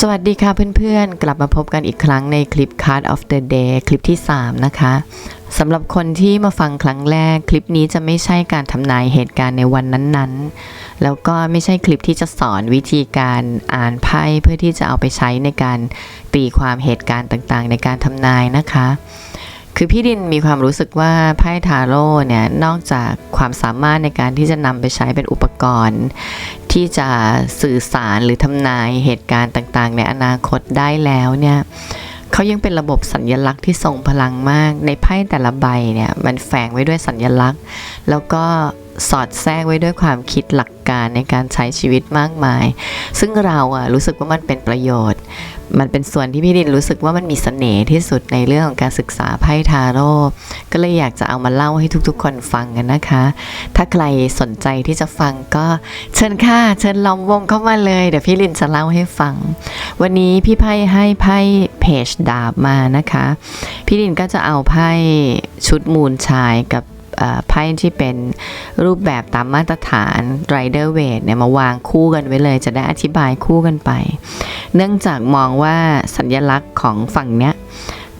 สวัสดีค่ะเพื่อนๆ กลับมาพบกันอีกครั้งในคลิป Card of the Day คลิปที่ 3 นะคะสำหรับคนที่มาฟังครั้งแรก คลิปนี้จะไม่ใช่การทำนายเหตุการณ์ในวันนั้นๆ แล้วก็ไม่ใช่คลิปที่จะสอนวิธีการอ่านไพ่เพื่อที่จะเอาไปใช้ในการตีความเหตุการณ์ต่างๆ ในการทำนายนะคะ คือพี่ดินมีความรู้สึกว่าไพ่ทาโร่เนี่ยนอกจากความสามารถในการที่จะนำไปใช้เป็นอุปกรณ์ ที่จะสื่อสารหรือทำนายเหตุการณ์ต่างๆ ในอนาคตได้แล้วเนี่ยเขายังเป็นระบบสัญญลักษณ์ที่ทรงพลังมากในไพ่แต่ละใบเนี่ยมันแฝงไว้ด้วยสัญญลักษณ์ แล้วก็สอดแทรกไว้ด้วยความคิดหลักการในการใช้ชีวิตมากมาย ซึ่งเราอะรู้สึกว่ามันเป็นประโยชน์ มันเป็นส่วนที่พี่ดินรู้สึกว่ามันมีเสน่ห์ที่สุดในเรื่องของการศึกษาไพ่ทาโร่ก็เลยอยากจะเอามาเล่าให้ทุกๆ คนฟังกันนะคะ ถ้าใครสนใจที่จะฟังก็เชิญค่ะเชิญล้อมวงเข้ามาเลย เดี๋ยวพี่ลินจะเล่าให้ฟัง วันนี้พี่ไพ่ให้ไพ่เพจดาบมานะคะ พี่ลินก็จะเอาไพ่ชุดมูลชายกับ ไพ่ที่เป็นรูปแบบตามมาตรฐาน Rider w a i t เนี่ยมาวางคู่กันไว้เลยจะได้อธิบายคู่กันไป เนื่องจากมองว่าสัญลักษณ์ของฝั่งเนี้ย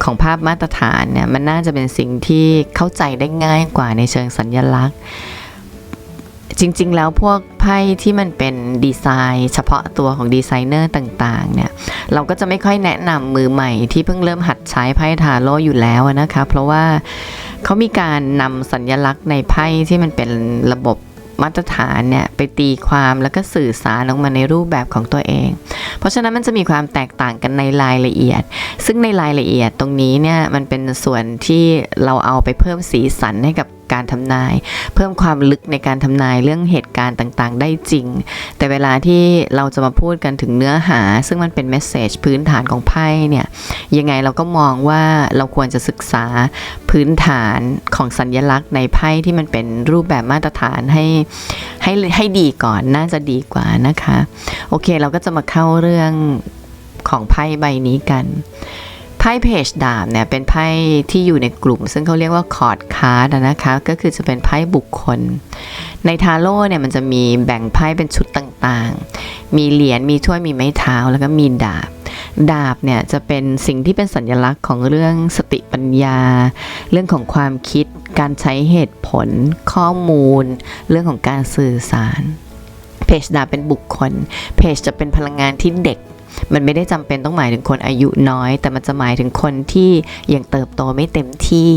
ของภาพมาตรฐานเนี่ยมันน่าจะเป็นสิ่งที่เข้าใจได้ง่ายกว่าในเชิงสัญญลักษณ์ จริง ๆ แล้วพวกไพ่ที่มันเป็นดีไซน์ เฉพาะตัวของดีไซเนอร์ต่าง ๆ เนี่ย เราก็จะไม่ค่อยแนะนำมือใหม่ที่เพิ่งเริ่มหัดใช้ไพ่ทาโร่อยู่แล้วนะคะ เพราะว่าเขามีการนำสัญญลักษณ์ในไพ่ที่มันเป็นระบบมาตรฐานเนี่ยไปตีความแล้วก็สื่อสารออกมาในรูปแบบของตัวเอง เพราะฉะนั้นมันจะมีความแตกต่างกันในรายละเอียด ซึ่งในรายละเอียดตรงนี้เนี่ยมันเป็นส่วนที่เราเอาไปเพิ่มสีสันให้กับ การทำนาย เพิ่มความลึกในการทำนายเรื่องเหตุการณ์ต่างๆ ได้จริง แต่เวลาที่เราจะมาพูดกันถึงเนื้อหา ซึ่งมันเป็นเมสเซจพื้นฐานของไพ่เนี่ยยังไงเราก็มองว่าเราควรจะศึกษาพื้นฐานของสัญญลักษณ์ในไพ่ที่มันเป็นรูปแบบมาตรฐานให้ให้ให้ดีก่อนน่าจะดีกว่านะคะ โอเคเราก็จะมาเข้าเรื่องของไพ่ใบนี้กัน พ่เพจดาบเนี่ยเป็นไพ่ที่อยู่ในกลุ่ม ซึ่งเขาเรียกว่าคอร์ดคาร์ดนะคะก็คือจะเป็นไพ่บุคคล ในทาโร่เนี่ยมันจะมีแบ่งไพ่เป็นชุดต่างๆ มีเหรียญมีถ้วยมีไม้เท้าแล้วก็มีดาบ ดาบเนี่ยจะเป็นสิ่งที่เป็นสัญลักษณ์ของเรื่องสติปัญญา เรื่องของความคิด การใช้เหตุผล ข้อมูล เรื่องของการสื่อสารเพจดาบเป็นบุคคลเพจจะเป็นพลังงานที่เด็ก มันไม่ได้จำเป็นต้องหมายถึงคนอายุน้อย แต่มันจะหมายถึงคนที่ยังเติบโตไม่เต็มที่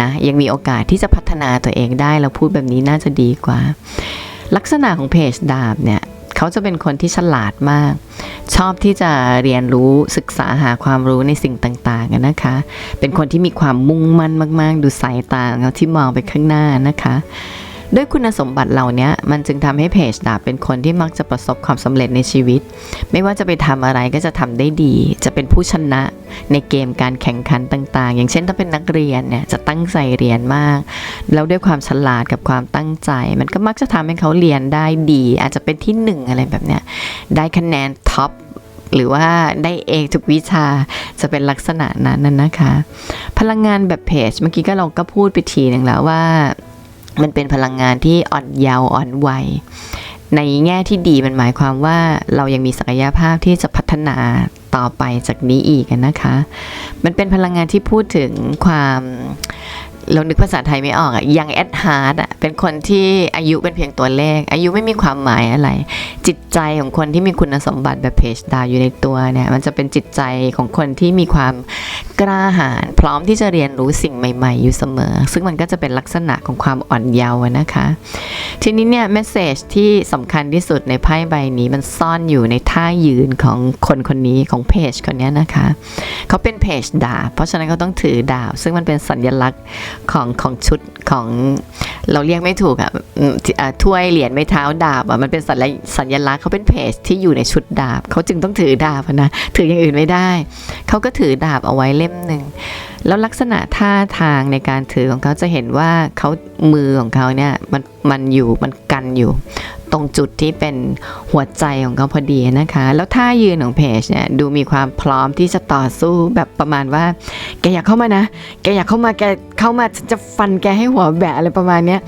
นะยังมีโอกาสที่จะพัฒนาตัวเองได้เราพูดแบบนี้น่าจะดีกว่า ลักษณะของเพจดาบเนี่ยเขาจะเป็นคนที่ฉลาดมาก ชอบที่จะเรียนรู้ศึกษาหาความรู้ในสิ่งต่างๆนะคะ เป็นคนที่มีความมุ่งมั่นมาก ๆ ดูสายตาเขาที่มองไปข้างหน้านะคะ ด้วยคุณสมบัติเหล่านี้มันจึงทำให้เพจดาบเป็นคนที่มักจะประสบความสำเร็จในชีวิต ไม่ว่าจะไปทำอะไรก็จะทำได้ดี จะเป็นผู้ชนะในเกมการแข่งขันต่าง ๆ อย่างเช่นถ้าเป็นนักเรียนเนี่ยจะตั้งใจเรียนมาก แล้วด้วยความฉลาดกับความตั้งใจ มันก็มักจะทำให้เขาเรียนได้ดี อาจจะเป็นที่หนึ่งอะไรแบบเนี้ยได้คะแนนท็อปหรือว่าได้เองทุกวิชาจะเป็นลักษณะนั้นน่ะนะคะ พลังงานแบบเพจเมื่อกี้ก็เราก็พูดไปทีหนึ่งแล้วว่า มันเป็นพลังงานที่อ่อนเยาว์อ่อนวัยในแง่ที่ดีมันหมายความว่าเรายังมีศักยภาพที่จะพัฒนาต่อไปจากนี้อีกนะคะ มันเป็นพลังงานที่พูดถึงความ เรานึกภาษาไทยไม่ออกอะยังแอดฮาร์ดอะเป็นคนที่อายุเป็นเพียงตัวเลข อายุไม่มีความหมายอะไร จิตใจของคนที่มีคุณสมบัติแบบเพจดาวอยู่ในตัวเนี่ย มันจะเป็นจิตใจของคนที่มีความกล้าหาญพร้อมที่จะเรียนรู้สิ่งใหม่ ๆ อยู่เสมอ ซึ่งมันก็จะเป็นลักษณะของความอ่อนเยาว์นะคะ ทีนี้เนี่ยเมสเซจที่สำคัญที่สุดในไพ่ใบนี้มันซ่อนอยู่ในท่ายืนของคนคนนี้ของเพจคนนี้นะคะเขาเป็นเพจดาบเพราะฉะนั้นเขาต้องถือดาบซึ่งมันเป็นสัญลักษณ์ของของชุดของเราเรียกไม่ถูกอะ่ะถ้วยเหรียญไม้เท้าดาบอะมันเป็นสัญลักษณ์สัญลักษณ์เขาเป็นเพจที่อยู่ในชุดดาบเขาจึงต้องถือดาบนะถืออย่างอื่นไม่ได้เขาก็ถือดาบเอาไว้เล่มหนึ่งแล้วลักษณะท่าทางในการถือของเขาจะเห็นว่าเขามือของเขาเนี่ยมันมันอยู่มัน กันอยู่ ตรงจุดที่เป็นหัวใจของเขาพอดีนะคะ แล้วท่ายืนของเพจเนี่ยดูมีความพร้อมที่จะต่อสู้แบบประมาณว่า แกอยากเข้ามานะ แกอยากเข้ามาแกเข้ามาฉันจะฟันแกให้หัวแบะอะไรประมาณเนี้ย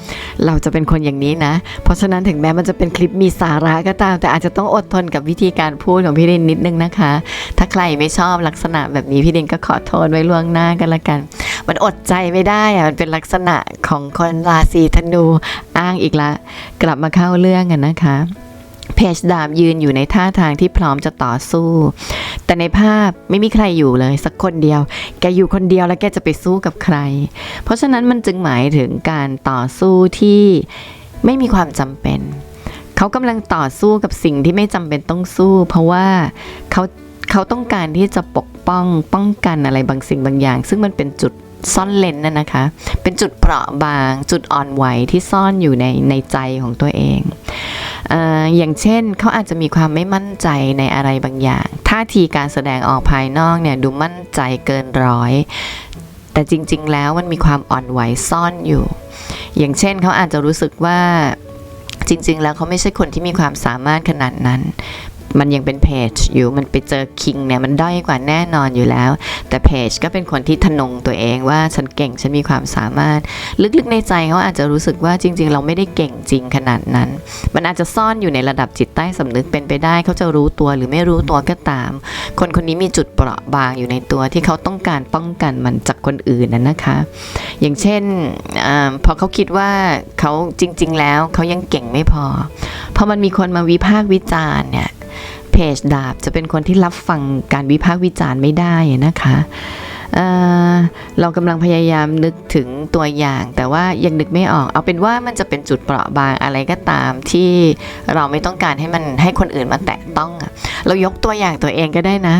เราจะเป็นคนอย่างนี้นะ เพราะฉะนั้นถึงแม้มันจะเป็นคลิปมีสาระก็ตาม แต่อาจจะต้องอดทนกับวิธีการพูดของพี่ดินนิดนึงนะคะ ถ้าใครไม่ชอบลักษณะแบบนี้พี่ดินก็ขอโทษไว้ล่วงหน้ากันละกัน มันอดใจไม่ได้อะมันเป็นลักษณะของคนราศีธนูอ้างอีกละ กลับมาเข้าเรื่องกันนะคะเพจดาบยืนอยู่ในท่าทางที่พร้อมจะต่อสู้ แต่ในภาพไม่มีใครอยู่เลยสักคนเดียว แกอยู่คนเดียวแล้วแกจะไปสู้กับใคร เพราะฉะนั้นมันจึงหมายถึงการต่อสู้ที่ไม่มีความจำเป็น เขากำลังต่อสู้กับสิ่งที่ไม่จำเป็นต้องสู้ เพราะว่าเขาเขาต้องการที่จะปกป้องป้องกันอะไรบางสิ่งบางอย่าง ซึ่งมันเป็นจุด ซ่อนเลนน่ะนะคะ เป็นจุดเปราะบาง จุดอ่อนไหวที่ซ่อนอยู่ในในใจของตัวเองออย่างเช่นเขาอาจจะมีความไม่มั่นใจในอะไรบางอย่าง ท่าทีการแสดงออกภายนอกเนี่ยดูมั่นใจเกินร้อย แต่จริง ๆ แล้วมันมีความอ่อนไหวซ่อนอยู่ อย่างเช่นเขาอาจจะรู้สึกว่าจริง ๆ แล้วเขาไม่ใช่คนที่มีความสามารถขนาดนั้น มันยังเป็นเพจอยู่มันไปเจอคิงเนี่ยมันด้อยกว่าแน่นอนอยู่แล้ว แต่เพจก็เป็นคนที่ทะนงตัวเองว่าฉันเก่งฉันมีความสามารถ ลึกๆในใจเขาอาจจะรู้สึกว่าจริง ๆ เราไม่ได้เก่งจริงขนาดนั้น มันอาจจะซ่อนอยู่ในระดับจิตใต้สำนึกเป็นไปได้เขาจะรู้ตัวหรือไม่รู้ตัวก็ตาม คนคนนี้มีจุดเปราะบางอยู่ในตัวที่เขาต้องการป้องกันมันจากคนอื่นนะนะคะ อย่างเช่นอพอเขาคิดว่าเขาจริง ๆ แล้วเขายังเก่งไม่พอพอมันมีคนมาวิพากษ์วิจารณ์เนี่ย เพจดาบจะเป็นคนที่รับฟังการวิพากษ์วิจารณ์ไม่ได้นะคะ เเรากำลังพยายามนึกถึงตัวอย่าง แต่ว่ายังนึกไม่ออก เอาเป็นว่ามันจะเป็นจุดเปราะบางอะไรก็ตามที่เราไม่ต้องการให้มันให้คนอื่นมาแตะต้อง เรายกตัวอย่างตัวเองก็ได้นะ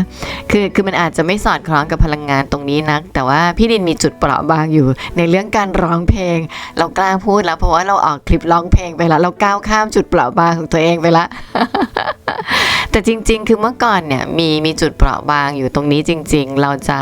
คือคือมันอาจจะไม่สอดคล้องกับพลังงานตรงนี้นัก แต่ว่าพี่ดินมีจุดเปราะบางอยู่ ในเรื่องการร้องเพลง เรากล้าพูดแล้วเพราะว่าเราออกคลิปร้องเพลงไปแล้วเราก้าวข้ามจุดเปราะบางของตัวเองไปละแต่จริง ๆ คือเมื่อก่อนเนี่ยมีมีจุดเปราะบางอยู่ตรงนี้จริง ๆ เราจะ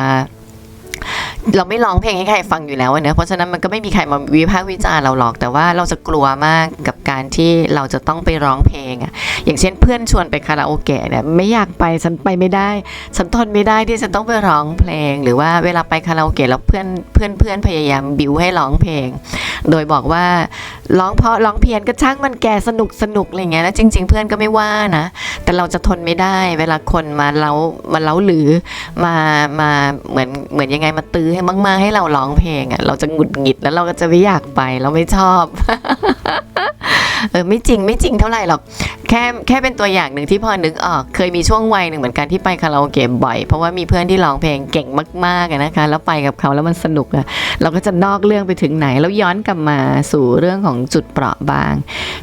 เราไม่ร้องเพลงให้ใครฟังอยู่แล้วเนอะเพราะฉะนั้นมันก็ไม่มีใครมาวิพากษ์วิจารณ์เราหรอก แต่ว่าเราจะกลัวมากกับการที่เราจะต้องไปร้องเพลงอะอย่างเช่นเพื่อนชวนไปคาราโอเกะเนี่ยไม่อยากไปฉันไปไม่ได้ฉันทนไม่ได้ที่ฉันต้องไปร้องเพลง หรือว่าเวลาไปคาราโอเกะแล้วเพื่อนเพื่อนเพื่อนพยายามบิวให้ร้องเพลง โดยบอกว่าร้องเพราะร้องเพี้ยนก็ช่างมันแก่สนุกสนุกอะไรเงี้ยแล้วจริง ๆ เพื่อนก็ไม่ว่านะ แต่เราจะทนไม่ได้ เวลาคนมาเล้ามาเล้าหรือมามาเหมือนเหมือนยังไงมาตื้อให้มากๆให้เราร้องเพลงอะ่ะ เราจะหงุดหงิดแล้วเราก็จะไม่อยากไปเราไม่ชอบ เออไม่จริงไม่จริงเท่าไหร่หรอก แค่แค่เป็นตัวอย่างหนึ่งที่พอนึกออก เคยมีช่วงวัยหนึ่งเหมือนกันที่ไปคาราโอเกะบ่อย เพราะว่ามีเพื่อนที่ร้องเพลงเก่งมากๆนะคะ แล้วไปกับเขาแล้วมันสนุกอะเราก็จะนอกเรื่องไปถึงไหน แล้วย้อนกลับมาสู่เรื่องของจุดเปราะบาง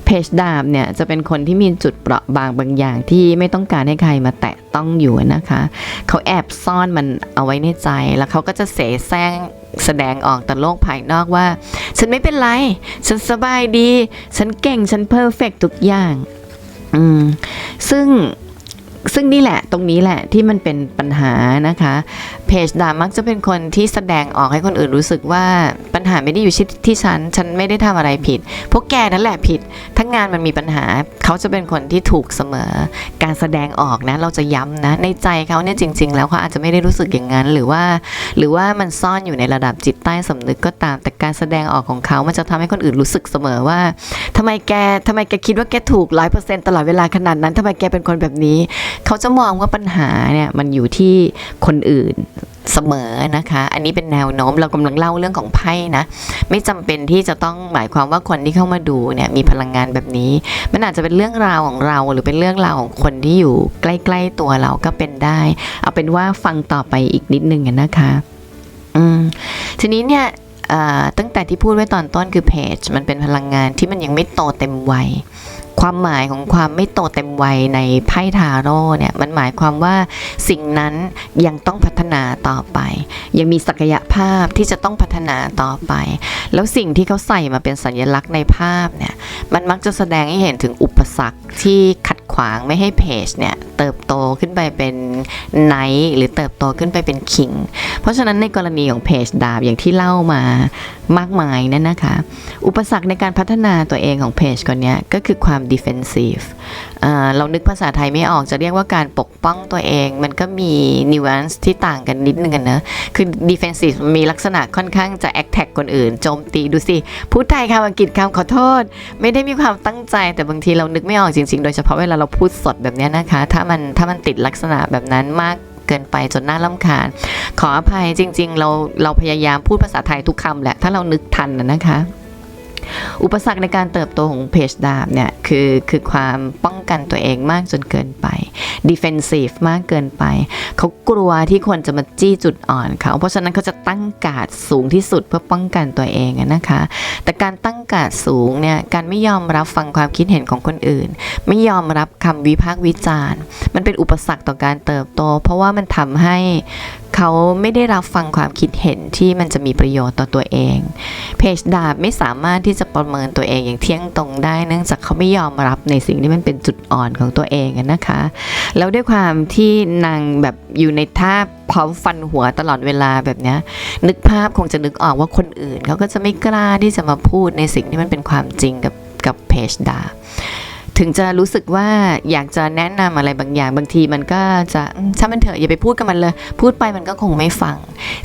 เพจดาบเนี่ยจะเป็นคนที่มีจุดเปราะบางบางอย่างที่ไม่ต้องการให้ใครมาแตะต้องอยู่นะคะ เขาแอบซ่อนมันเอาไว้ในใจแล้วเขาก็จะเสแสร้ง แสดงออกต่อโลกภายนอกว่า ฉันไม่เป็นไร ฉันสบายดี ฉันเก่งฉันเพอร์เฟกทุกอย่าง อืม ซึ่ง ซึ่งนี่แหละตรงนี้แหละที่มันเป็นปัญหานะคะเพจด่ามักจะเป็นคนที่แสดงออกให้คนอื่นรู้สึกว่าปัญหาไม่ได้อยู่ที่ที่ฉัน ฉันไม่ได้ทำอะไรผิด พวกแกนั่นแหละผิด ทั้งงานมันมีปัญหา เขาจะเป็นคนที่ถูกเสมอ การแสดงออกนะเราจะย้ำนะ ในใจเขาเนี่ยจริง ๆ แล้วเขาอาจจะไม่ได้รู้สึกอย่างนั้นหรือว่า หรือว่ามันซ่อนอยู่ในระดับจิตใต้สำนึกก็ตาม แต่การแสดงออกของเขา มันจะทำให้คนอื่นรู้สึกเสมอว่าทำไมแกทำไมแกคิดว่าแกถูกร้อยเปอร์เซ็นต์ตลอดเวลาขนาดนั้นทำไมแกเป็นคนแบบนี้เขาจะมองว่าปัญหาเนี่ยมันอยู่ที่คนอื่นเสมอนะคะ อันนี้เป็นแนวโน้มเรากำลังเล่าเรื่องของไพ่นะ ไม่จำเป็นที่จะต้องหมายความว่าคนที่เข้ามาดูเนี่ยมีพลังงานแบบนี้ มันอาจจะเป็นเรื่องราวของเรา หรือเป็นเรื่องราวของคนที่อยู่ใกล้ ๆตัวเราก็เป็นได้ เอาเป็นว่าฟังต่อไปอีกนิดนึงนะคะ อืม ทีนี้เนี่ยตั้งแต่ที่พูดไว้ตอนต้นคือเพจมันเป็นพลังงานที่มันยังไม่โตเต็มวัย ความหมายของความไม่โตเต็มวัยในไพ่ทาโร่เนี่ยมันหมายความว่าสิ่งนั้นยังต้องพัฒนาต่อไป ยังมีศักยภาพที่จะต้องพัฒนาต่อไป แล้วสิ่งที่เขาใส่มาเป็นสัญลักษณ์ในภาพเนี่ยมันมักจะแสดงให้เห็นถึงอุปสรรคที่ขัดขวางไม่ให้เพจเนี่ยเติบโตขึ้นไปเป็นไนท์หรือเติบโตขึ้นไปเป็นคิงเพราะฉะนั้นในกรณีของเพจดาบอย่างที่เล่ามามากมายนั่นนะคะ อุปสรรคในการพัฒนาตัวเองของเพจคนนี้ก็คือความ defensive เรานึกภาษาไทยไม่ออกจะเรียกว่าการปกป้องตัวเอง มันก็มี nuance ที่ต่างกันนิดนึงกันนะคือ defensive มันมีลักษณะค่อนข้างจะ attack คนอื่น โจมตีดูสิ พูดไทยคำอังกฤษคำขอโทษ ไม่ได้มีความตั้งใจแต่บางทีเรานึกไม่ออกจริงๆ โดยเฉพาะเวลาเราพูดสดแบบนี้นะคะ ถ้ามันถ้ามันติดลักษณะแบบนั้นมาก กินไปจนน่าลำคาญ ขออภัยจริง ๆ เราเราพยายามพูดภาษาไทยทุกคำแหละ ถ้าเรานึกทันนะนะคะ อุปสรรคในการเติบโตของเพจดาบเนี่ยคือคือความป้องกันตัวเองมากจนเกินไป defensive มากเกินไป เขากลัวที่คนจะมาจี้จุดอ่อนเขา เพราะฉะนั้นเขาจะตั้งการ์ดสูงที่สุดเพื่อป้องกันตัวเองนะคะ แต่การตั้งการ์ดสูงเนี่ยการไม่ยอมรับฟังความคิดเห็นของคนอื่น ไม่ยอมรับคำวิพากษ์วิจารณ์ มันเป็นอุปสรรคต่อการเติบโต เพราะว่ามันทำให้เขาไม่ได้รับฟังความคิดเห็นที่มันจะมีประโยชน์ต่อตัวเอง เพจดาบไม่สามารถที่จะประเมินตัวเองอย่างเที่ยงตรงได้ เนื่องจากเขาไม่ยอมรับในสิ่งที่มันเป็นจุดอ่อนของตัวเองนะคะ แล้วด้วยความที่นางแบบอยู่ในท่าพร้อมฟันหัวตลอดเวลาแบบนี้นึกภาพคงจะนึกออกว่าคนอื่นเขาก็จะไม่กล้าที่จะมาพูดในสิ่งที่มันเป็นความจริงกับกับเพจดา ถึงจะรู้สึกว่าอยากจะแนะนำอะไรบางอย่างบางทีมันก็จะช่างมันเถอะอย่าไปพูดกับมันเลย พูดไปมันก็คงไม่ฟัง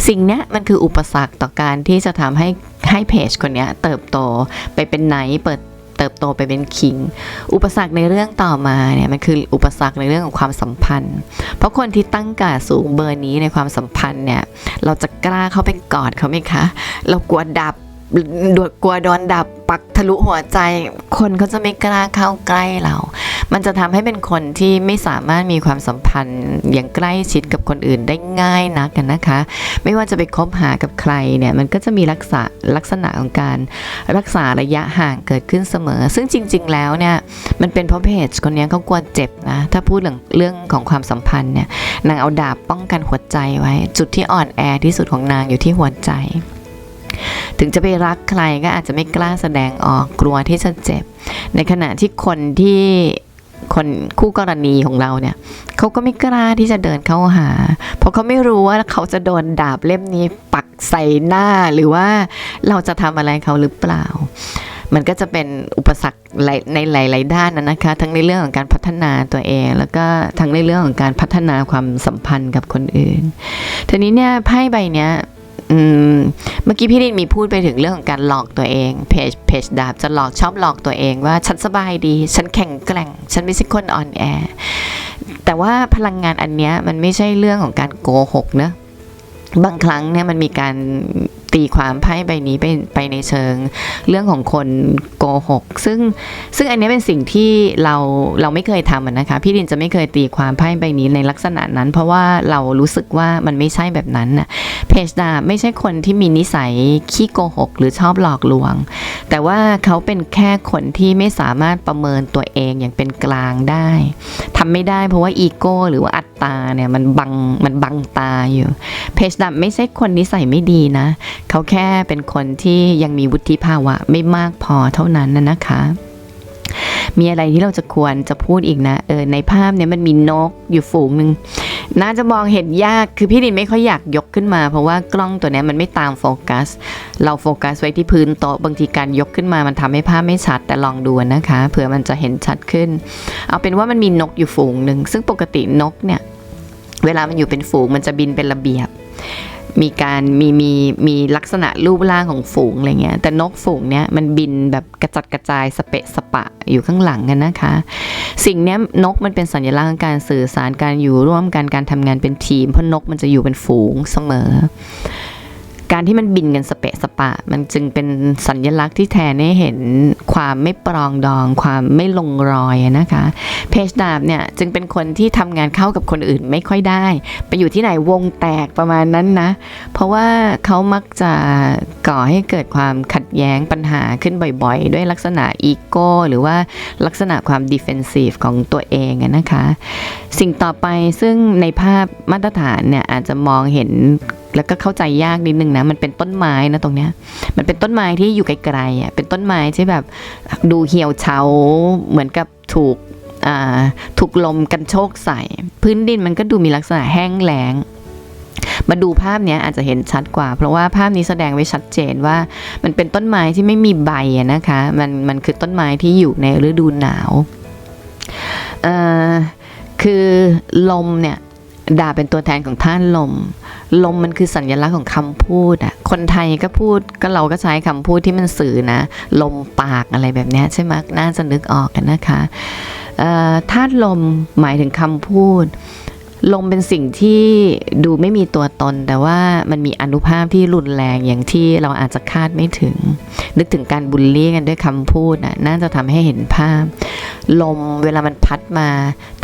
สิ่งนี้มันคืออุปสรรคต่อการที่จะทำให้ให้เพจคนนี้เติบโตไปเป็นไหนเปิดเติบโตไปเป็นคิง อุปสรรคในเรื่องต่อมาเนี่ยมันคืออุปสรรคในเรื่องของความสัมพันธ์ เพราะคนที่ตั้งการดสูงเบอร์นี้ในความสัมพันธ์เนี่ยเราจะกล้าเข้าไปกอดเขาไหมคะ เรากลัวดับ ดวกลัวโดนดับปักทะลุหัวใจ คนเขาจะไม่กล้าเข้าใกล้เรา มันจะทำให้เป็นคนที่ไม่สามารถมีความสัมพันธ์อย่างใกล้ชิดกับคนอื่นได้ง่ายนักกันนะคะ ไม่ว่าจะไปคบหากับใครเนี่ยมันก็จะมีลักษณะลักษณะของการรักษาระยะห่างเกิดขึ้นเสมอ ซึ่งจริง ๆ แล้วเนี่ยมันเป็นเพราะเพจคนนี้เขากลัวเจ็บนะถ้าพูดเรื่องเรื่องของความสัมพันธ์เนี่ยนางเอาดาบป้องกันหัวใจไว้ จุดที่อ่อนแอที่สุดของนางอยู่ที่หัวใจ ถึงจะไปรักใครก็อาจจะไม่กล้าแสดงออกกลัวที่จะเจ็บ ในขณะที่คนที่คนคู่กรณีของเราเนี่ยเขาก็ไม่กล้าที่จะเดินเข้าหา เพราะเขาไม่รู้ว่าเขาจะโดนดาบเล่มนี้ปักใส่หน้าหรือว่าเราจะทำอะไรเขาหรือเปล่า มันก็จะเป็นอุปสรรคในหลาย ๆ ด้านนะนะคะ ทั้งในเรื่องของการพัฒนาตัวเอง แล้วก็ทั้งในเรื่องของการพัฒนาความสัมพันธ์กับคนอื่นทีนี้เนี่ยไพ่ใบเนี้ย อืมเมื่อกี้พี่ดินมีพูดไปถึงเรื่องของการหลอกตัวเองเพจเพจดาบจะหลอกชอบหลอกตัวเองว่าฉันสบายดี ฉันแข็งแกร่ง ฉันไม่ใช่คนอ่อนแอ แต่ว่าพลังงานอันเนี้ยมันไม่ใช่เรื่องของการโกหกนะบางครั้งเนี่ยมันมีการตีความไพ่ใบนี้ไปไปในเชิงเรื่องของคนโกหก ซึ่งซึ่งอันนี้เป็นสิ่งที่เราเราไม่เคยทำนะคะ พี่ดินจะไม่เคยตีความไพ่ใบนี้ในลักษณะนั้น เพราะว่าเรารู้สึกว่ามันไม่ใช่แบบนั้นน่ะเพจดาไม่ใช่คนที่มีนิสัยขี้โกหก หรือชอบหลอกลวง แต่ว่าเขาเป็นแค่คนที่ไม่สามารถประเมินตัวเองอย่างเป็นกลางได้ทำไม่ได้เพราะว่าอีโก้หรือว่าอัตตาเนี่ยมันบังมันบังตาอยู่เพจดาไม่ใช่คนนิสัยไม่ดีนะเขาแค่เป็นคนที่ยังมีวุฒิภาวะไม่มากพอเท่านั้นนะนะคะมีอะไรที่เราจะควรจะพูดอีกนะ เออ ในภาพเนี่ยมันมีนกอยู่ฝูงหนึ่ง น่าจะมองเห็นยาก คือพี่ดินไม่ค่อยอยากยกขึ้นมา เพราะว่ากล้องตัวนี้มันไม่ตามโฟกัส เราโฟกัสไว้ที่พื้นโต๊ะ บางทีการยกขึ้นมามันทำให้ภาพไม่ชัด แต่ลองดูนะคะ เผื่อมันจะเห็นชัดขึ้น เอาเป็นว่ามันมีนกอยู่ฝูงหนึ่ง ซึ่งปกตินกเนี่ย เวลามันอยู่เป็นฝูงมันจะบินเป็นระเบียบ มีการมีมีมีลักษณะรูปร่างของฝูงอะไรเงี้ยแต่นกฝูงเนี้ยมันบินแบบกระจัดกระจายสเปะสปะอยู่ข้างหลังกันนะคะ สิ่งเนี้ยนกมันเป็นสัญลักษณ์การสื่อสารการอยู่ร่วมกันการทำงานเป็นทีม เพราะนกมันจะอยู่เป็นฝูงเสมอ การที่มันบินกันสเปะสปะ มันจึงเป็นสัญลักษณ์ที่แทนให้เห็นความไม่ปรองดอง ความไม่ลงรอยนะคะ เพจดาบเนี่ยจึงเป็นคนที่ทำงานเข้ากับคนอื่นไม่ค่อยได้ ไปอยู่ที่ไหนวงแตกประมาณนั้นนะ เพราะว่าเขามักจะก่อให้เกิดความขัดแย้งปัญหาขึ้นบ่อยๆ ด้วยลักษณะอีโก้หรือว่าลักษณะความดิเฟนซีฟของตัวเองนะคะ สิ่งต่อไปซึ่งในภาพมาตรฐานเนี่ยอาจจะมองเห็นแล้วก็เข้าใจยากนิดนึงนะ มันเป็นต้นไม้นะตรงเนี้ย มันเป็นต้นไม้ที่อยู่ไกลๆอะ เป็นต้นไม้ที่แบบดูเหี่ยวเฉาเหมือนกับถูกอ่าถูกลมกันโชกใส่ พื้นดินมันก็ดูมีลักษณะแห้งแล้งมาดูภาพเนี้ยอาจจะเห็นชัดกว่า เพราะว่าภาพนี้แสดงไว้ชัดเจนว่ามันเป็นต้นไม้ที่ไม่มีใบนะคะ มันมันคือต้นไม้ที่อยู่ในฤดูหนาวคือลมเนี่ย ดาเป็นตัวแทนของท่านลม ลมมันคือสัญลักษณ์ของคำพูดอะ คนไทยก็พูดก็เราก็ใช้คำพูดที่มันสื่อนะ ลมปากอะไรแบบนี้ใช่ไหมน่าจะนึกออกกันนะคะเอ่อธาตุลมหมายถึงคำพูด ลมเป็นสิ่งที่ดูไม่มีตัวตน แต่ว่ามันมีอนุภาพที่รุนแรงอย่างที่เราอาจจะคาดไม่ถึง นึกถึงการบูลลี่กันด้วยคำพูดน่ะน่าจะทำให้เห็นภาพ ลมเวลามันพัดมา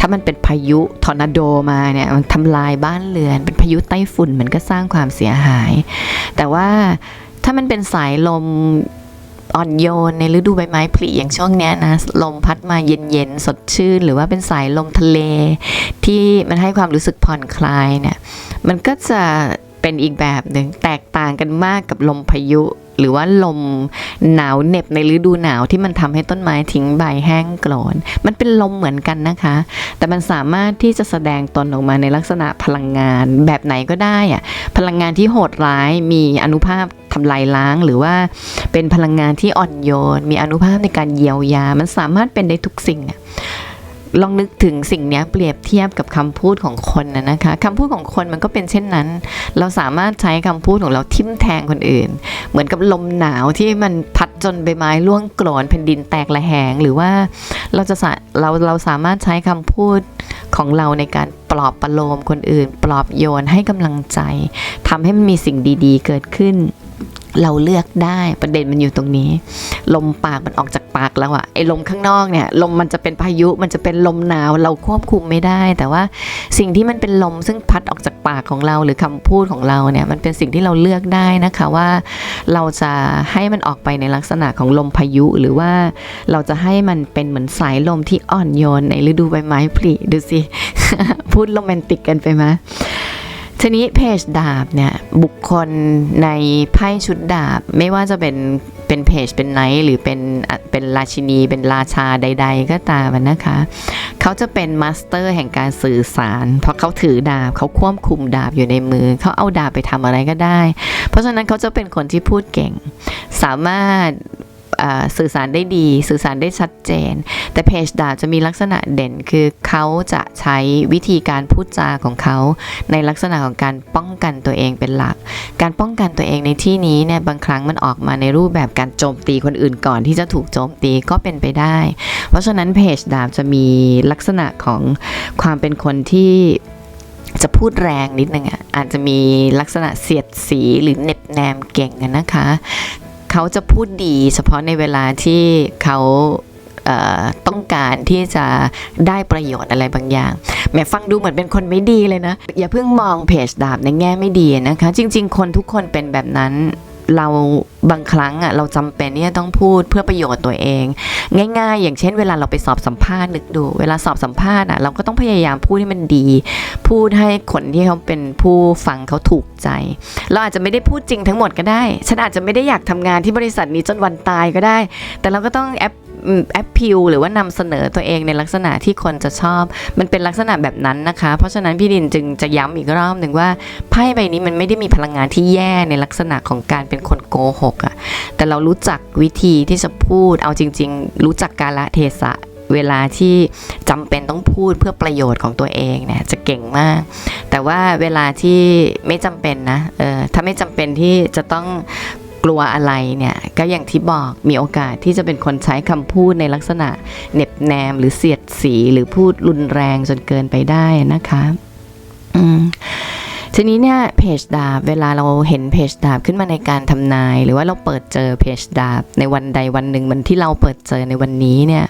ถ้ามันเป็นพายุทอร์นาโดมาเนี่ยมันทำลายบ้านเรือน เป็นพายุไต้ฝุ่นมันก็สร้างความเสียหาย แต่ว่าถ้ามันเป็นสายลมอ่อนโยนในฤดูใบไม้ผลิอย่างช่วงเนี้ยนะลมพัดมาเย็นๆ สดชื่น หรือว่าเป็นสายลมทะเล ที่มันให้ความรู้สึกผ่อนคลายเนี่ยมันก็จะเป็นอีกแบบหนึ่งแตกต่างกันมากกับลมพายุ หรือว่าลมหนาวเหน็บในฤดูหนาวที่มันทำให้ต้นไม้ทิ้งใบแห้งกรอน มันเป็นลมเหมือนกันนะคะ แต่มันสามารถที่จะแสดงตนออกมาในลักษณะพลังงานแบบไหนก็ได้อะพลังงานที่โหดร้ายมีอนุภาพทำลายล้างหรือว่าเป็นพลังงานที่อ่อนโยน มีอนุภาพในการเยียวยา มันสามารถเป็นได้ทุกสิ่งอะ ลองนึกถึงสิ่งนี้เปรียบเทียบกับคำพูดของคนนะนะคะคำพูดของคนมันก็เป็นเช่นนั้น เราสามารถใช้คำพูดของเราทิ่มแทงคนอื่น เหมือนกับลมหนาวที่มันพัดจนใบไม้ร่วงกรนแผ่นดินแตกระแหง หรือว่าเราจะสะเราเราสามารถใช้คำพูดของเราในการปลอบประโลมคนอื่น ปลอบโยนให้กำลังใจทำให้มันมีสิ่งดี ๆ เกิดขึ้น เราเลือกได้ประเด็นมันอยู่ตรงนี้ ลมปากมันออกจากปากแล้วอะไอ้ลมข้างนอกเนี่ย ลมมันจะเป็นพายุมันจะเป็นลมหนาวเราควบคุมไม่ได้ แต่ว่าสิ่งที่มันเป็นลมซึ่งพัดออกจากปากของเราหรือคำพูดของเราเนี่ยมันเป็นสิ่งที่เราเลือกได้นะคะว่า เราจะให้มันออกไปในลักษณะของลมพายุหรือว่าเราจะให้มันเป็นเหมือนสายลมที่อ่อนโยนในฤดูใบไม้ผลิดูสิพูดโรแมนติกกันไปไหม ทีนี้เพจดาบเนี่ยบุคคลในไพ่ชุดดาบ ไม่ว่าจะเป็นเป็นเพจเป็นไนท์หรือเป็นเป็นราชินี เป็นราชาใด ๆ ก็ตามนะคะ เขาจะเป็นมาสเตอร์แห่งการสื่อสาร เพราะเขาถือดาบเขาควบคุมดาบอยู่ในมือ เขาเอาดาบไปทำอะไรก็ได้ เพราะฉะนั้นเขาจะเป็นคนที่พูดเก่ง สามารถ สื่อสารได้ดี สื่อสารได้ชัดเจน แต่เพจดาบจะมีลักษณะเด่นคือเขาจะใช้วิธีการพูดจาของเขา ในลักษณะของการป้องกันตัวเองเป็นหลัก การป้องกันตัวเองในที่นี้เนี่ยบางครั้งมันออกมาในรูปแบบการโจมตีคนอื่นก่อนที่จะถูกโจมตีก็เป็นไปได้ เพราะฉะนั้นเพจดาบจะมีลักษณะของความเป็นคนที่จะพูดแรงนิดนึงอะอาจจะมีลักษณะเสียดสีหรือเน็บแนมเก่งนะคะ เขาจะพูดดีเฉพาะในเวลาที่เขาต้องการที่จะได้ประโยชน์อะไรบางอย่างแม้ฟังดูเหมือนเป็นคนไม่ดีเลยนะ อย่าเพิ่งมองเพจดาบในแง่ไม่ดีนะคะ จริง ๆ คนทุกคนเป็นแบบนั้น เราบางครั้งอะเราจำเป็นที่จะต้องพูดเพื่อประโยชน์ตัวเอง ง่ายๆ อย่างเช่น เวลาเราไปสอบสัมภาษณ์นึกดู เวลาสอบสัมภาษณ์อะเราก็ต้องพยายามพูดให้มันดี พูดให้คนที่เขาเป็นผู้ฟังเขาถูกใจ เราอาจจะไม่ได้พูดจริงทั้งหมดก็ได้ ฉันอาจจะไม่ได้อยากทำงานที่บริษัทนี้จนวันตายก็ได้ แต่เราก็ต้องแอป แอปพิวหรือว่านำเสนอตัวเองในลักษณะที่คนจะชอบ มันเป็นลักษณะแบบนั้นนะคะ เพราะฉะนั้นพี่ดินจึงจะย้ำอีกรอบหนึ่งว่าไพ่ใบนี้มันไม่ได้มีพลังงานที่แย่ในลักษณะของการเป็นคนโกหกอะแต่เรารู้จักวิธีที่จะพูดเอาจริง ๆ รู้จักกาละเทศะเวลาที่จำเป็นต้องพูดเพื่อประโยชน์ของตัวเองเนี่ยจะเก่งมาก แต่ว่าเวลาที่ไม่จำเป็นนะเออถ้าไม่จำเป็นที่จะต้องกลัวอะไรเนี่ย ก็อย่างที่บอกมีโอกาสที่จะเป็นคนใช้คำพูดในลักษณะเน็บแนม หรือเสียดสีหรือพูดรุนแรงจนเกินไปได้นะคะ อืม ทีนี้เนี่ยเพจดาบเวลาเราเห็นเพจดาบขึ้นมาในการทำนาย หรือว่าเราเปิดเจอเพจดาบในวันใดวันหนึ่งเหมือนที่เราเปิดเจอในวันนี้เนี่ย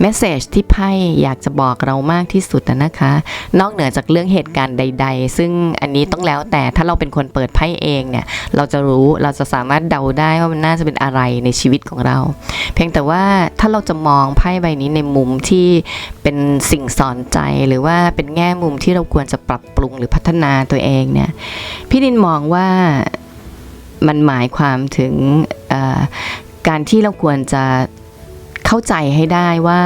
เมสเซจที่ไพ่อยากจะบอกเรามากที่สุดนะคะ นอกเหนือจากเรื่องเหตุการณ์ใด ๆ ซึ่งอันนี้ต้องแล้วแต่ถ้าเราเป็นคนเปิดไพ่เองเนี่ยเราจะรู้เราจะสามารถเดาได้ว่ามันน่าจะเป็นอะไรในชีวิตของเรา เพียงแต่ว่าถ้าเราจะมองไพ่ใบนี้ในมุมที่เป็นสิ่งสอนใจหรือว่าเป็นแง่มุมที่เราควรจะปรับปรุงหรือพัฒนาตัวเองเนี่ยพี่ดินมองว่ามันหมายความถึงการที่เราควรจะเข้าใจให้ได้ว่า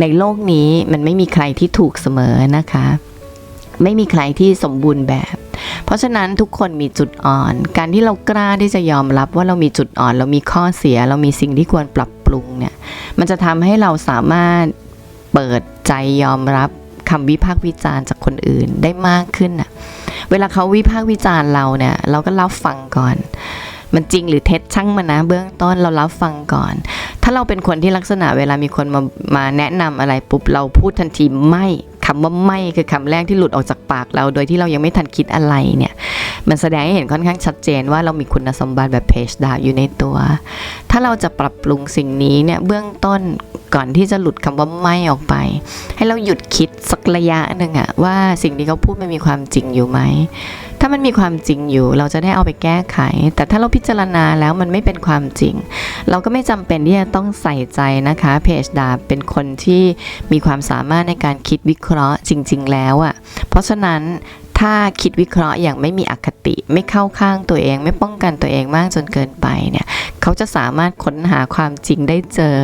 ในโลกนี้มันไม่มีใครที่ถูกเสมอนะคะ ไม่มีใครที่สมบูรณ์แบบ เพราะฉะนั้นทุกคนมีจุดอ่อน การที่เรากล้าที่จะยอมรับว่าเรามีจุดอ่อน เรามีข้อเสีย เรามีสิ่งที่ควรปรับปรุงเนี่ยมันจะทำให้เราสามารถเปิดใจยอมรับคำวิพากษ์วิจารณ์จากคนอื่นได้มากขึ้นน่ะ เวลาเขาวิพากษ์วิจารณ์เราเนี่ย เราก็รับฟังก่อน มันจริงหรือเท็จช่างมันนะ เบื้องต้นเรารับฟังก่อน ถ้าเราเป็นคนที่ลักษณะเวลามีคนมามาแนะนำอะไรปุ๊บเราพูดทันทีไม่คำว่าไม่คือคำแรกที่หลุดออกจากปากเรา โดยที่เรายังไม่ทันคิดอะไรเนี่ย มันแสดงให้เห็นค่อนข้างชัดเจนว่าเรามีคุณสมบัติแบบเพจดาบอยู่ในตัว ถ้าเราจะปรับปรุงสิ่งนี้เนี่ยเบื้องต้นก่อนที่จะหลุดคำว่าไม่ออกไป ให้เราหยุดคิดสักระยะหนึ่งอะว่าสิ่งที่เขาพูดมันมีความจริงอยู่ไหม ถ้ามันมีความจริงอยู่เราจะได้เอาไปแก้ไข แต่ถ้าเราพิจารณาแล้วมันไม่เป็นความจริง เราก็ไม่จำเป็นที่จะต้องใส่ใจนะคะเพจดาเป็นคนที่มีความสามารถในการคิดวิเคราะห์จริง ๆ แล้วอะเพราะฉะนั้น ถ้าคิดวิเคราะห์อย่างไม่มีอคติไม่เข้าข้างตัวเอง ไม่ป้องกันตัวเองมากจนเกินไปเนี่ยเขาจะสามารถค้นหาความจริงได้เจอ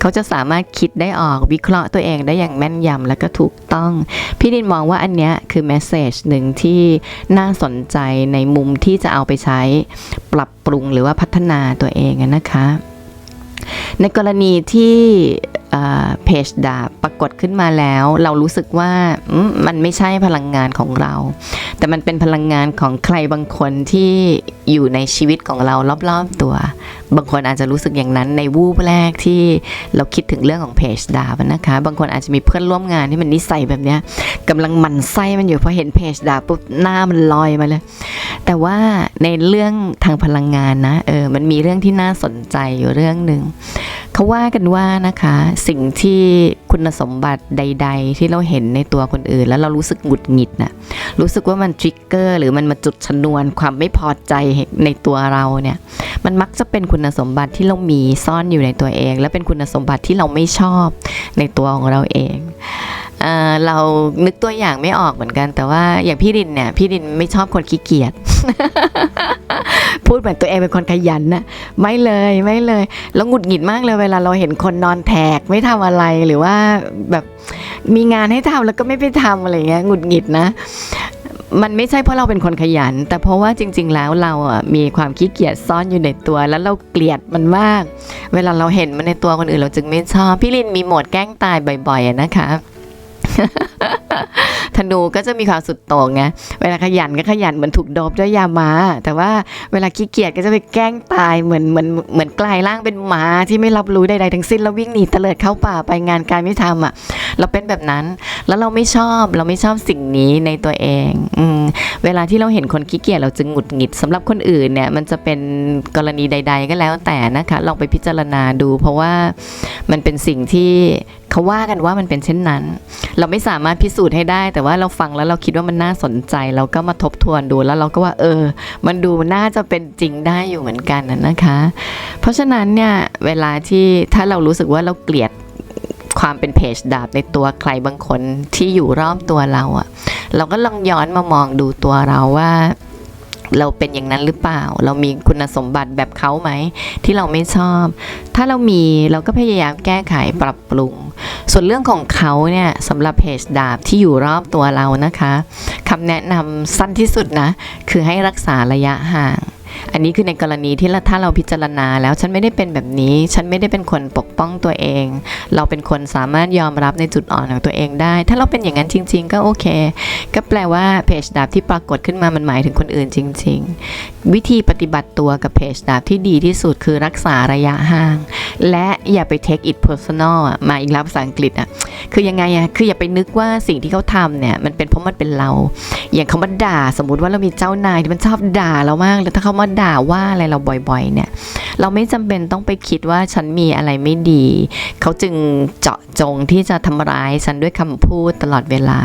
เขาจะสามารถคิดได้ออกวิเคราะห์ตัวเองได้อย่างแม่นยำและก็ถูกต้อง พี่ดินมองว่าอันเนี้ยคือแมสเซจหนึ่งที่น่าสนใจในมุมที่จะเอาไปใช้ปรับปรุงหรือว่าพัฒนาตัวเองนะคะ ในกรณีที่ เพจดาบปรากฏขึ้นมาแล้ว เรารู้สึกว่ามันไม่ใช่พลังงานของเรา แต่มันเป็นพลังงานของใครบางคนที่อยู่ในชีวิตของเรารอบๆตัว บางคนอาจจะรู้สึกอย่างนั้นในวูบแรกที่เราคิดถึงเรื่องของเพจดาบนะคะ บางคนอาจจะมีเพื่อนร่วมงานที่มันนิสัยแบบนี้กำลังหมันไส้มันอยู่พอเห็นเพจดาบปุ๊บหน้ามันลอยมาเลย แต่ว่าในเรื่องทางพลังงานนะเออมันมีเรื่องที่น่าสนใจอยู่เรื่องหนึ่ง เขาว่ากันว่านะคะ สิ่งที่คุณสมบัติใด ๆ ที่เราเห็นในตัวคนอื่น แล้วเรารู้สึกหงุดหงิดน่ะรู้สึกว่ามันทริกเกอร์หรือมันมาจุดชนวนความไม่พอใจในตัวเราเนี่ย มันมักจะเป็นคุณสมบัติที่เรามีซ่อนอยู่ในตัวเอง และเป็นคุณสมบัติที่เราไม่ชอบในตัวของเราเองเอเรานึกตัวอย่างไม่ออกเหมือนกัน แต่ว่าอย่างพี่ดินเนี่ยพี่ดินไม่ชอบคนขี้เกียจ พูดเหมือนตัวเองเป็นคนขยันนะไม่เลยไม่เลย แล้วหงุดหงิดมากเลยเวลาเราเห็นคนนอนแทกไม่ทำอะไรหรือว่าแบบมีงานให้ทำแล้วก็ไม่ไปทำอะไรเงี้ยหงุดหงิดนะมันไม่ใช่เพราะเราเป็นคนขยัน แต่เพราะว่าจริง ๆ แล้วเราอะมีความขี้เกียจซ่อนอยู่ในตัว แล้วเราเกลียดมันมาก เวลาเราเห็นมันในตัวคนอื่นเราจึงไม่ชอบ พี่ลินมีโหมดแกล้งตายบ่อย ๆนะคะ ธนูก็จะมีความสุดโต่งไงเวลาขยันก็ขยันเหมือนถูกดบด้วยยามา แต่ว่าเวลาขี้เกียจก็จะไปแกล้งตายเหมือนเหมือนเหมือนกลายร่างเป็นหมาที่ไม่รับรู้ใดๆทั้งสิ้นแล้ววิ่งหนีเตลิดเข้าป่าไปงานการไม่ทำอะ เราเป็นแบบนั้นแล้วเราไม่ชอบเราไม่ชอบสิ่งนี้ในตัวเองอืมเวลาที่เราเห็นคนขี้เกียจเราจึงหงุดหงิดสำหรับคนอื่นเนี่ยมันจะเป็นกรณีใด ๆ ก็แล้วแต่นะคะลองไปพิจารณาดู เพราะว่ามันเป็นสิ่งที่เขาว่ากันว่ามันเป็นเช่นนั้น เราไม่สามารถพิสูจน์ให้ได้แต่ว่าเราฟังแล้วเราคิดว่ามันน่าสนใจ เราก็มาทบทวนดูแล้วเราก็ว่าเออ มันดูน่าจะเป็นจริงได้อยู่เหมือนกันนะนะคะ เพราะฉะนั้นเนี่ยเวลาที่ถ้าเรารู้สึกว่าเราเกลียดความเป็นเพจดาบในตัวใครบางคนที่อยู่รอบตัวเราอะเราก็ลองย้อนมามองดูตัวเราว่า เราเป็นอย่างนั้นหรือเปล่า เรามีคุณสมบัติแบบเขาไหม ที่เราไม่ชอบ ถ้าเรามีเราก็พยายามแก้ไขปรับปรุง ส่วนเรื่องของเขาเนี่ยสำหรับเพจดาบที่อยู่รอบตัวเรานะคะคำแนะนำสั้นที่สุดนะ คือให้รักษาระยะห่าง อันนี้คือในกรณีที่ถ้าเราพิจารณาแล้วฉันไม่ได้เป็นแบบนี้ ฉันไม่ได้เป็นคนปกป้องตัวเอง เราเป็นคนสามารถยอมรับในจุดอ่อนของตัวเองได้ ถ้าเราเป็นอย่างนั้นจริง ๆ ก็โอเค ก็แปลว่าเพจดาบที่ปรากฏขึ้นมามันหมายถึงคนอื่นจริง ๆ วิธีปฏิบัติตัวกับเพจดาบที่ดีที่สุดคือรักษาระยะห่าง และอย่าไป take it personal อะมาอีกแล้วภาษาอังกฤษอะคือยังไงอะคืออย่าไปนึกว่าสิ่งที่เขาทำเนี่ยมันเป็นเพราะมันเป็นเรา อย่างเขามาด่าสมมติว่าเรามีเจ้านายที่มันชอบด่าเรามากแล้วถ้าเขามาด่าว่าอะไรเราบ่อยๆเนี่ยเราไม่จำเป็นต้องไปคิดว่าฉันมีอะไรไม่ดี เขาจึงเจาะจงที่จะทำร้ายฉันด้วยคำพูดตลอดเวลา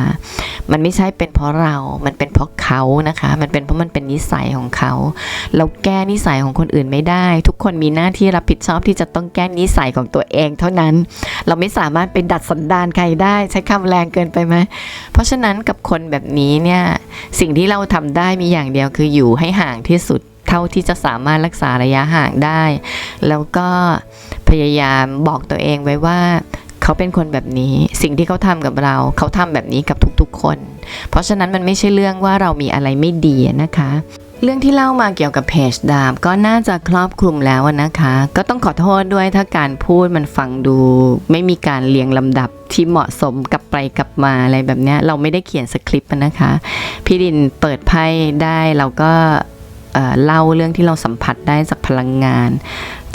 มันไม่ใช่เป็นเพราะเรา มันเป็นเพราะเขานะคะ มันเป็นเพราะมันเป็นนิสัยของเขา เราแก้นิสัยของคนอื่นไม่ได้ ทุกคนมีหน้าที่รับผิดชอบที่จะต้องแก้นิสัยของตัวเองเท่านั้น เราไม่สามารถไปดัดสันดานใครได้ ใช้คำแรงเกินไปไหม เพราะฉะนั้นกับคนแบบนี้เนี่ย สิ่งที่เราทำได้มีอย่างเดียวคืออยู่ให้ห่างที่สุด เท่าที่จะสามารถรักษาระยะห่างได้ แล้วก็พยายามบอกตัวเองไว้ว่าเขาเป็นคนแบบนี้ สิ่งที่เขาทำกับเรา เขาทำแบบนี้กับทุกๆคน เพราะฉะนั้นมันไม่ใช่เรื่องว่าเรามีอะไรไม่ดีนะคะเรื่องที่เล่ามาเกี่ยวกับเพจดาบก็น่าจะครอบคลุมแล้วนะคะ ก็ต้องขอโทษด้วยถ้าการพูดมันฟังดู ไม่มีการเรียงลำดับที่เหมาะสมกับไปกับมาอะไรแบบนี้เราไม่ได้เขียนสคริปต์นะคะ พี่ดินเปิดไพ่ได้เราก็ เเล่าเรื่องที่เราสัมผัสได้จากพลังงาน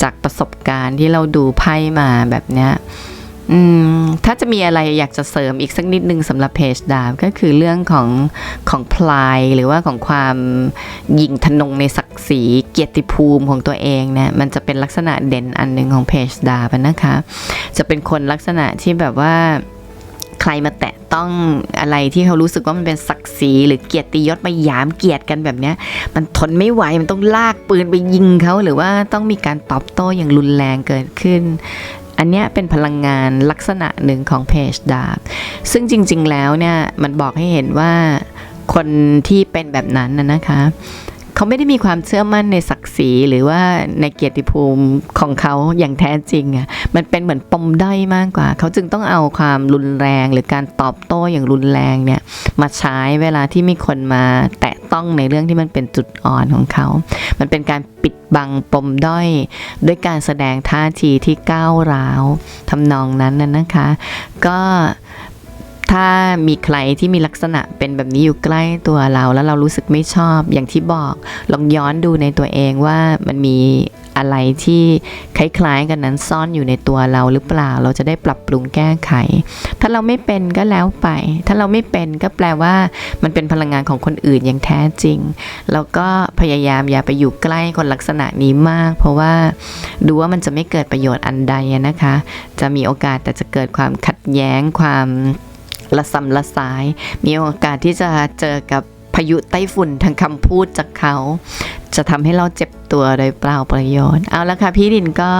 จากประสบการณ์ที่เราดูไพ่มาแบบเนี้ยถ้าจะมีอะไรอยากจะเสริมอีกสักนิดนึงสำหรับเพจดาบก็คือเรื่องของของพลายหรือว่าของความยิงทนงในศักดิ์ศรีเกียรติภูมิของตัวเองเนี่ยมันจะเป็นลักษณะเด่นอันหนึ่งของเพจดาบนะคะ จะเป็นคนลักษณะที่แบบว่า ใครมาแตะต้องอะไรที่เขารู้สึกว่ามันเป็นศักดิ์ศรีหรือเกียรติยศมาหยามเกียรติกันแบบเนี้ย มันทนไม่ไหวมันต้องลากปืนไปยิงเขาหรือว่าต้องมีการตอบโต้อย่างรุนแรงเกิดขึ้น อันนี้เป็นพลังงานลักษณะหนึ่งของเพจดาบซึ่งจริง ๆ แล้วเนี่ยมันบอกให้เห็นว่าคนที่เป็นแบบนั้นนะคะ เขาไม่ได้มีความเชื่อมั่นในศักดิ์ศรีหรือว่าในเกียรติภูมิของเขาอย่างแท้จริงอะมันเป็นเหมือนปมด้อยมากกว่า เขาจึงต้องเอาความรุนแรง หรือการตอบโต้อย่างรุนแรงเนี่ยมาใช้เวลาที่มีคนมาแตะต้องในเรื่องที่มันเป็นจุดอ่อนของเขา มันเป็นการปิดบังปมด้อยด้วยการแสดงท่าทีที่ก้าวร้าวทำนองนั้นน่ะนะคะ ก็ ถ้ามีใครที่มีลักษณะเป็นแบบนี้อยู่ใกล้ตัวเราแล้วเรารู้สึกไม่ชอบอย่างที่บอกลองย้อนดูในตัวเองว่ามันมีอะไรที่คล้ายๆกันนั้นซ่อนอยู่ในตัวเราหรือเปล่า เราจะได้ปรับปรุงแก้ไข ถ้าเราไม่เป็นก็แล้วไป ถ้าเราไม่เป็นก็แปลว่ามันเป็นพลังงานของคนอื่นอย่างแท้จริง แล้วก็พยายามอย่าไปอยู่ใกล้คนลักษณะนี้มาก เพราะว่าดูว่ามันจะไม่เกิดประโยชน์อันใดนะคะ จะมีโอกาสแต่จะเกิดความขัดแย้งความ ละสำละสาย มีโอกาสที่จะเจอกับพายุไต้ฝุ่นทางคำพูดจากเขา จะทำให้เราเจ็บตัวโดยเปล่าประโยชน์ เอาละค่ะพี่ดินก็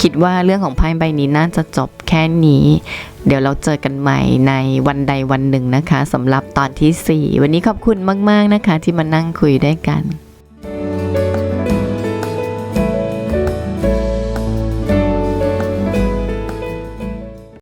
คิดว่าเรื่องของไพ่ใบนี้น่าจะจบแค่นี้ เดี๋ยวเราเจอกันใหม่ในวันใดวันหนึ่งนะคะสำหรับตอนที่ 4 วันนี้ขอบคุณมาก ๆนะคะ ที่มานั่งคุยด้วยกัน